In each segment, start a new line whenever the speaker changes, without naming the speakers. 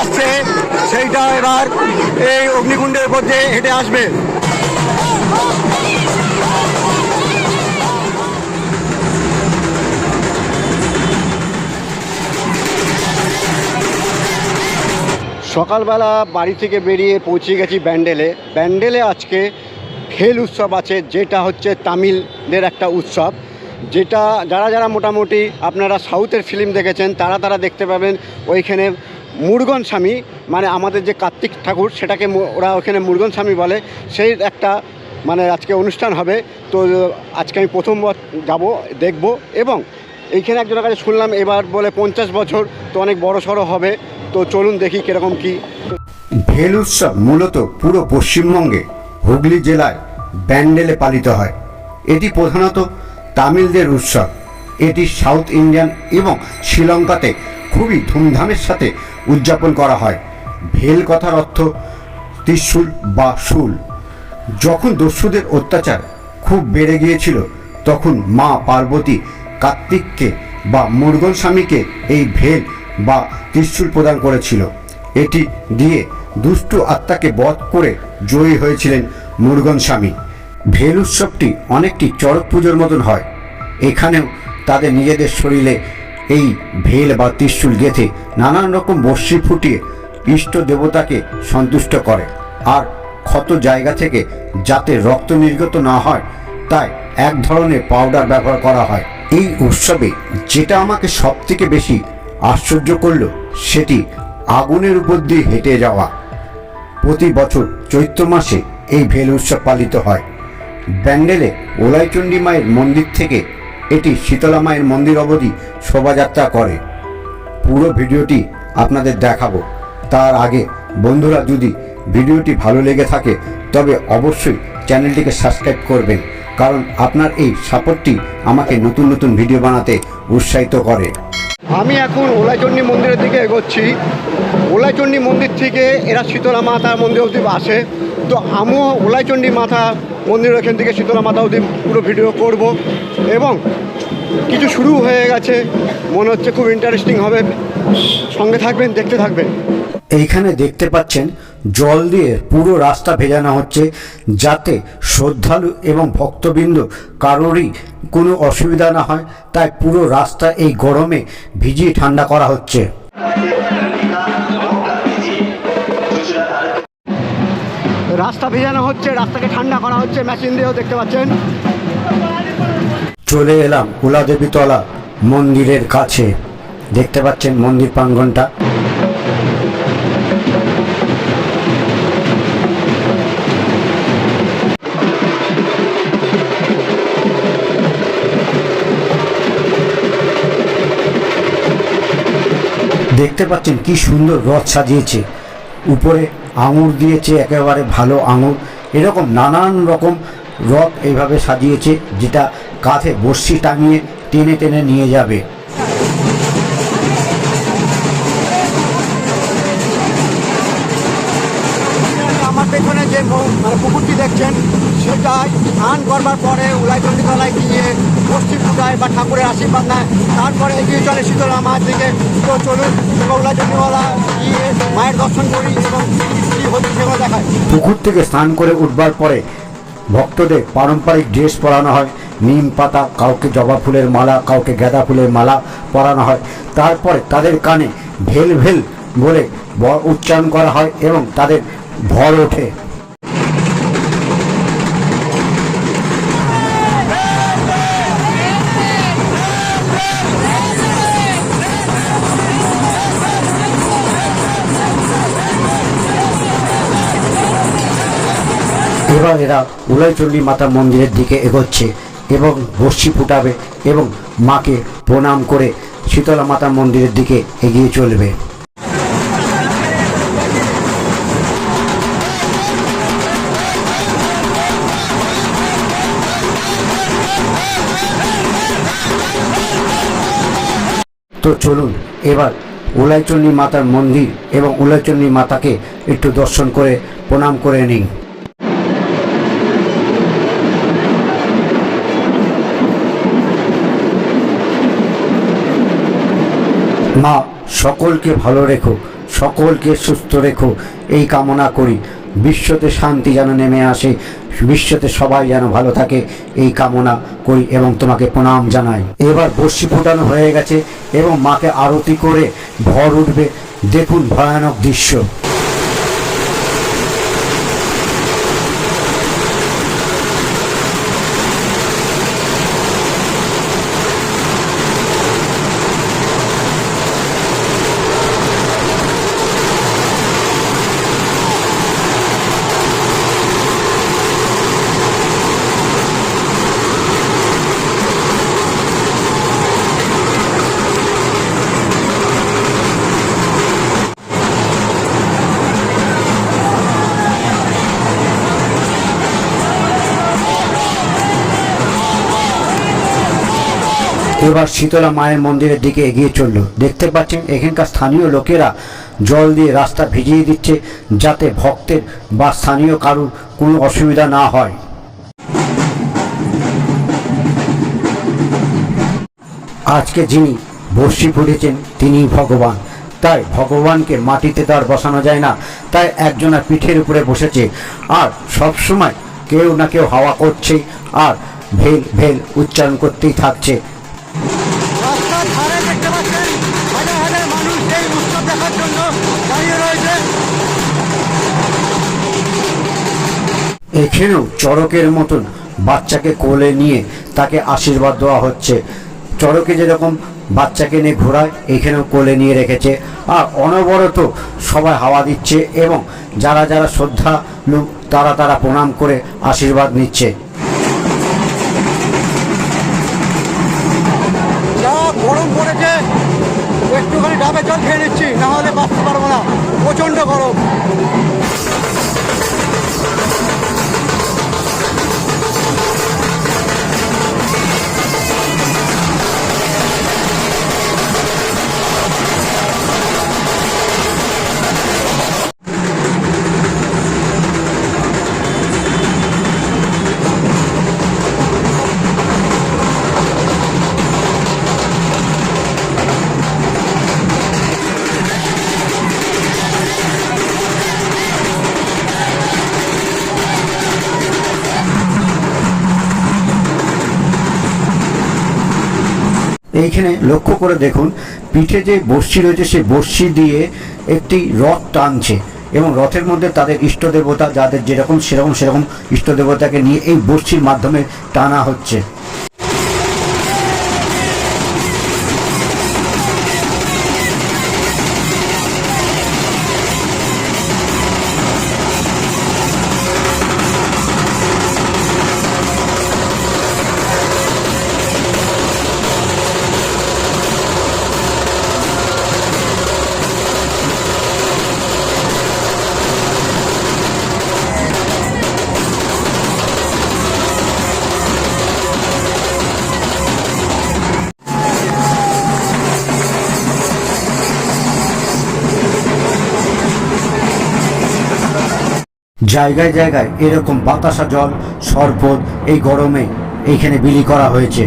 আসছে, সেইটা এবার এই অগ্নিকুণ্ডের উপর দিয়ে হেঁটে আসবে। সকালবেলা বাড়ি থেকে বেরিয়ে পৌঁছে গেছি ব্যান্ডেলে। ব্যান্ডেলে আজকে খেল উৎসব আছে, যেটা হচ্ছে তামিলদের একটা উৎসব। যেটা যারা যারা মোটামুটি আপনারা সাউথের ফিল্ম দেখেছেন, তারা তারা দেখতে পাবেন। ওইখানে মুরগন স্বামী মানে আমাদের যে কার্তিক ঠাকুর, সেটাকে ওরা ওখানে মুরগন স্বামী বলে। সেই একটা মানে আজকে অনুষ্ঠান হবে। তো আজকে আমি প্রথমবার যাব, দেখব। এবং এইখানে একজনের কাছে শুনলাম, এবার বলে পঞ্চাশ বছর, তো অনেক বড় সড়ো হবে। তো চলুন দেখি কীরকম কী।
ভেল উৎসব মূলত পুরো পশ্চিমবঙ্গে হুগলি জেলায় ব্যান্ডেলে পালিত হয়। এটি প্রধানত তামিলদের উৎসব। এটি সাউথ ইন্ডিয়ান এবং শ্রীলঙ্কাতে খুবই ধুমধামের সাথে উদযাপন করা হয়। ভেল কথার অর্থ ত্রিশূল বা শুল। যখন দস্যুদের অত্যাচার খুব বেড়ে গিয়েছিল, তখন মা পার্বতী কার্তিককে বা মুরগন স্বামীকে এই ভেল বা ত্রিশূল প্রদান করেছিল। এটি দিয়ে দুষ্টু আত্মাকে বধ করে জয়ী হয়েছিলেন মুরগন স্বামী। ভেল উৎসবটি অনেকটি চড়ক পুজোর মতন হয়। এখানেও তাদের নিজেদের শরীরে এই ভেল বা ত্রিশূল গেঁথে নানান রকম বর্ষি ফুটিয়ে ইষ্ট দেবতাকে সন্তুষ্ট করে। আর ক্ষত জায়গা থেকে যাতে রক্ত নির্গত না হয়, তাই এক ধরনের পাউডার ব্যবহার করা হয়। এই উৎসবে যেটা আমাকে সব থেকে বেশি আশ্চর্য করল, সেটি আগুনের উপর দিয়ে হেঁটে যাওয়া। প্রতি বছর চৈত্র মাসে এই ভেল উৎসব পালিত হয়। ব্যান্ডেলে ওলাইচণ্ডী মায়ের মন্দির থেকে এটি শীতলা মায়ের মন্দির অবধি শোভাযাত্রা করে। পুরো ভিডিওটি আপনাদের দেখাবো। তার আগে বন্ধুরা, যদি ভিডিওটি ভালো লেগে থাকে, তবে অবশ্যই চ্যানেলটিকে সাবস্ক্রাইব করবেন, কারণ আপনার এই সাপোর্টটি আমাকে নতুন নতুন ভিডিও বানাতে উৎসাহিত করে।
আমি এখন ওলাইচণ্ডী মন্দিরের দিকে এগোচ্ছি। ওলাইচণ্ডী মন্দির থেকে এরা শীতলা মাতার মন্দির অবধি আসে। তো আমিও ওলাইচণ্ডী মাতা মন্দির ওখান থেকে শীতলা মাতা অবধি পুরো ভিডিও করব। এবং কিছু শুরু হয়ে গেছে। মনে হচ্ছে খুব ইন্টারেস্টিং হবে। সঙ্গে থাকবেন দেখতে থাকবেন।
এইখানে দেখতে পাচ্ছেন জল দিয়ে পুরো রাস্তা ভেজানো হচ্ছে যাতে শ্রদ্ধালু এবং ভক্তবৃন্দ কারোরই কোনো অসুবিধা না হয়। তাই পুরো রাস্তা এই গরমে ভিজিয়ে ঠান্ডা করা হচ্ছে।
রাস্তা ভেজানো হচ্ছে রাস্তাকে ঠান্ডা করা হচ্ছে মেশিন দিয়েও দেখতে পাচ্ছেন।
চলে এলাম কুলাদেবীতলা মন্দিরের কাছে। দেখতে পাচ্ছেন মন্দির প্রাঙ্গনটা। দেখতে পাচ্ছেন কি সুন্দর রথ সাজিয়েছে। উপরে আঙুর দিয়েছে, একেবারে ভালো আঙুর। এরকম নানান রকম রথ এইভাবে সাজিয়েছে, যেটা কাঁধে বর্ষি টাঙিয়ে টেনে টেনে নিয়ে যাবে।
আমার পেছনে যে মানে পুকুরটি দেখছেন সেটাই স্নান করবার পরে গিয়ে বস্তি পূজায় বা ঠাকুরের আশীর্বাদ নেয়। তারপরে এগিয়ে চলে শীতলা দিকে। তো চলুন উলাইচন্ডীওয়ালা গিয়ে মায়ের দর্শন করি এবং
পুকুর থেকে স্নান করে উঠবার পরে ভক্তদের পারম্পরিক ড্রেস পরানো হয়। নিম পাতা, কাউকে জবা ফুলের মালা, কাউকে গাঁদা ফুলের মালা পরানো হয়। তারপরে তাদের কানে ভেল ভেল বলে উচ্চারণ করা হয় এবং তাদের ভর ওঠে। এবার এরা উলয়চণ্ডী মাতা মন্দিরের দিকে এগোচ্ছে এবং বর্ষি ফুটাবে এবং মাকে প্রণাম করে শীতলা মাতা মন্দিরের দিকে এগিয়ে চলবে। তো চলুন এবার উলাইচণ্ডী মাতার মন্দির এবং উলাইচণ্ডী মাতাকে একটু দর্শন করে প্রণাম করে নিন মা, সকলকে ভালো রেখো, সকলকে সুস্থ রেখো, এই কামনা করি। বিশ্বতে শান্তি যেন নেমে আসে, বিশ্বতে সবাই যেন ভালো থাকে, এই কামনা করি এবং তোমাকে প্রণাম জানাই। এবার বর্ষি ফোটানো হয়ে গেছে এবং মাকে আরতি করে ভর উঠবে। দেখুন ভয়ানক দৃশ্য। এবার শীতলা মায়ের মন্দিরের দিকে এগিয়ে চলল। দেখতে পাচ্ছেন, এখানকার স্থানীয় লোকেরা জল দিয়ে রাস্তা ভিজিয়ে দিচ্ছে যাতে ভক্তের বা স্থানীয় কারুর কোনো অসুবিধা না হয়। আজকে যিনি বর্ষি ফুটেছেন তিনি ভগবান। তাই ভগবানকে মাটিতে তার বসানো যায় না, তাই একজনের পিঠের উপরে বসেছে। আর সব সময় কেউ না কেউ হাওয়া করছে আর ভেল ভেল উচ্চারণ করতেই থাকছে। এখানেও চড়কের মতন বাচ্চাকে কোলে নিয়ে তাকে আশীর্বাদ দেওয়া হচ্ছে। চড়কে যেরকম বাচ্চাকে নিয়ে ঘোরায়, এখানেও কোলে নিয়ে রেখেছে। আর অনবরত সবাই হাওয়া দিচ্ছে এবং যারা যারা শ্রদ্ধা লোক, তারা তারা প্রণাম করে আশীর্বাদ নিচ্ছে।
একটুখানি ডাবে জল খেয়ে নিচ্ছি, না হলে বাঁচতে পারব না। গরম।
এইখানে লক্ষ্য করে দেখুন, পিঠে যে বর্ষি রয়েছে, সেই বর্ষি দিয়ে একটি রথ টানছে এবং রথের মধ্যে তাদের ইষ্ট দেবতা, যাদের যেরকম, সেরকম সেরকম ইষ্ট দেবতাকে নিয়ে এই বর্ষির মাধ্যমে টানা হচ্ছে। জায়গায় জায়গায় এরকম বাতাসা জল শরবত এই গরমে এইখানে বিলি করা হয়েছে।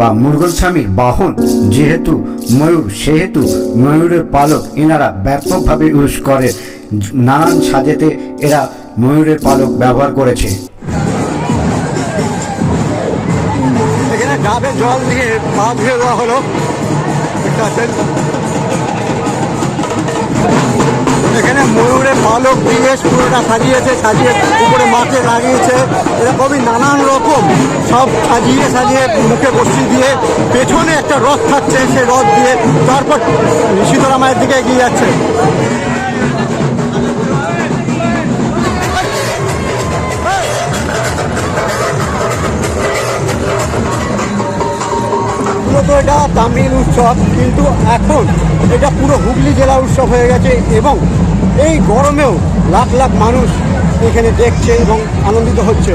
বা মুরগল স্বামীর বাহন যেহেতু ময়ূর, সেহেতু ময়ূরের পালক এনারা ব্যাপকভাবে ইউজ করে। নানান সাজেতে এরা ময়ূরের পালক ব্যবহার করেছে।
জল দিয়ে পা ধুয়ে দেওয়া হলো। এখানে ময়ূরের পা আলোক দিয়ে পুরোটা সাজিয়েছে, সাজিয়ে উপরে মাকে লাগিয়েছে। এরকমই নানান রকম সব সাজিয়ে সাজিয়ে মুখে বসিয়ে দিয়ে পেছনে একটা রথ থাকছে, সেই রথ দিয়ে তারপর শীতলা মায়ের দিকে এগিয়ে যাচ্ছে। এটা তামিল উৎসব, কিন্তু এখন এটা পুরো হুগলি জেলা উৎসব হয়ে গেছে এবং এই গরমেও লাখ লাখ মানুষ এখানে দেখছে এবং আনন্দিত হচ্ছে।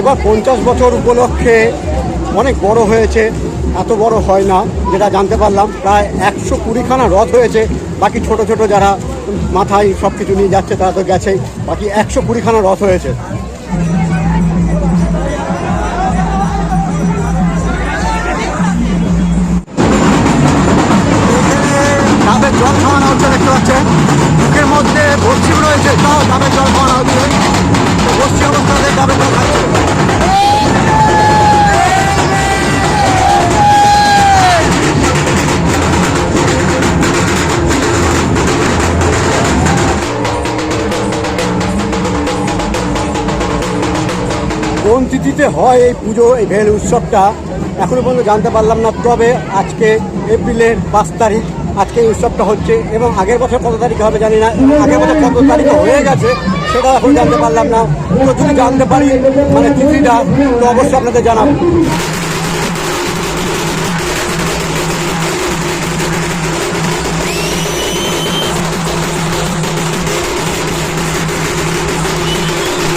এবার পঞ্চাশ বছর উপলক্ষে অনেক বড় হয়েছে, এত বড় হয় না, যেটা জানতে পারলাম। প্রায় একশো কুড়িখানা রথ হয়েছে, বাকি ছোট ছোট যারা মাথায় সব কিছু নিয়ে যাচ্ছে তারা তো গেছেই, বাকি একশো কুড়িখানা রথ হয়েছে। জল খাওয়ানো হচ্ছে, দেখতে পাচ্ছেন। মুখের মধ্যে পশ্চিম রয়েছে তাও ডাবের জল খাওয়ানো হচ্ছে। কোন তিথিতে হয় এই পুজো, এই ভেল উৎসবটা, এখনও পর্যন্ত জানতে পারলাম না, তবে আজকে এপ্রিলের পাঁচ তারিখ, আজকে এই উৎসবটা হচ্ছে এবং আগের বছর কত তারিখ হবে জানি না, আগের বছর কত তারিখে হয়ে গেছে সেটা এখন জানতে পারলাম না। তো যদি জানতে পারি মানে তিথিটা তো অবশ্যই আপনাদের জানাব।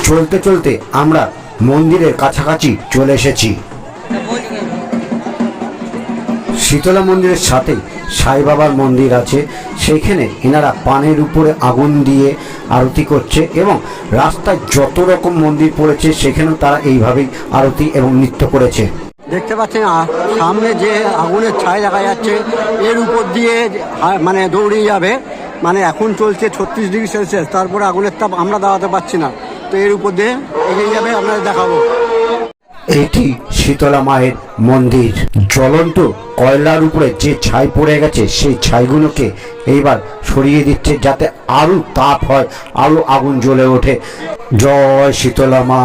চলতে চলতে আমরা মন্দিরের কাছাকাছি চলে এসেছি। শীতলা মন্দিরের সাথে সাই বাবার মন্দির আছে। সেখানে এনারা পানের উপরে আগুন দিয়ে আরতি করছে এবং রাস্তায় যত রকম মন্দির পড়েছে, সেখানেও তারা এইভাবেই আরতি এবং নৃত্য করেছে।
দেখতে পাচ্ছেন সামনে যে আগুনের ছাই দেখা যাচ্ছে, এর উপর দিয়ে মানে দৌড়িয়ে যাবে। মানে এখন চলছে ছত্রিশ ডিগ্রি সেলসিয়াস, তারপরে আগুনের তাপ আমরা দাঁড়াতে পারছি না। তো এর উপর দিয়ে এগিয়ে যাবে, আপনাদের দেখাবো।
এটি শীতলা মায়ের মন্দির। জ্বলন্ত কয়লার উপরে যে ছাই পড়ে গেছে, সেই ছাইগুলোকে এইবার সরিয়ে দিচ্ছে যাতে আরও তাপ হয় আরও আগুন জ্বলে ওঠে। জয় শীতলা মা,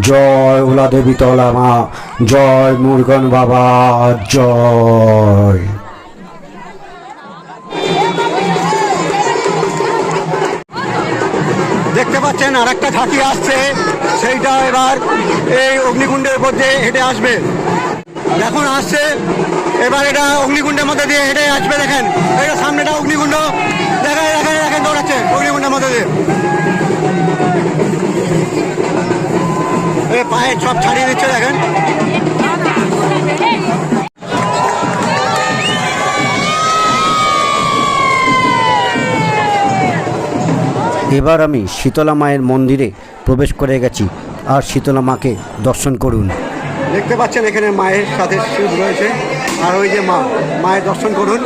জয় ওলা দেবী তলা মা, জয় মুরগন বাবা, জয়।
পাচ্ছেন আর একটা ঝাঁকি আসছে। সেইটা এবার এই অগ্নিকুণ্ডের উপর দিয়ে হেঁটে আসবে। এখন আসছে। এবার এটা অগ্নিকুণ্ডের মধ্যে দিয়ে হেঁটে আসবে, দেখেন। এটা সামনেটা অগ্নিকুণ্ড। দেখেন দেখেন দেখেন, দৌড়াচ্ছে অগ্নিকুণ্ডের মধ্যে দিয়ে। এ পায়ে সব ছাড়িয়ে দিচ্ছে, দেখেন।
এবার আমি শীতলা মায়ের মন্দিরে প্রবেশ করে গেছি। আর শীতলা মাকে দর্শন করুন।
দেখতে পাচ্ছেন এখানে মায়ের সাথে শিব রয়েছে। আর ওই যে মা, মায়ের দর্শন করুন।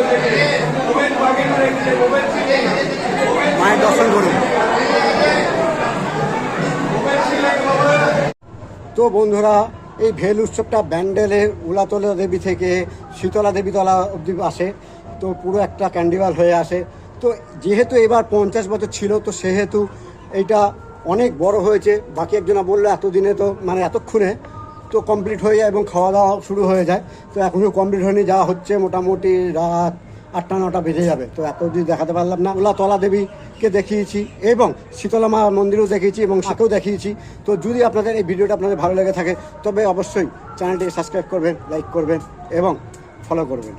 মায়ের দর্শন করুন। তো বন্ধুরা, এই ভেল উৎসবটা ব্যান্ডেলের উলাতলা দেবী থেকে শীতলা দেবীতলা অবধি আসে। তো পুরো একটা ক্যান্ডিভাল হয়ে আসে। তো যেহেতু এবার পঞ্চাশ বছর ছিল, তো সেহেতু এইটা অনেক বড় হয়েছে। বাকি একজনা বলল, এতদিনে তো মানে এতক্ষণে তো কমপ্লিট হয়ে যায় এবং খাওয়া দাওয়া শুরু হয়ে যায়। তো এখনও কমপ্লিট হয়নি, যা হচ্ছে মোটামুটি রাত আটটা, নটা বেজে যাবে। তো এত অবধি দেখাতে পারলাম না, ওলা তলা দেবীকে দেখিয়েছি এবং শীতলা মা মন্দিরও দেখিয়েছি এবং সাকেও দেখিয়েছি। তো যদি আপনাদের এই ভিডিওটা আপনাদের ভালো লেগে থাকে, তবে অবশ্যই চ্যানেলটি সাবস্ক্রাইব করবেন, লাইক করবেন এবং ফলো করবেন।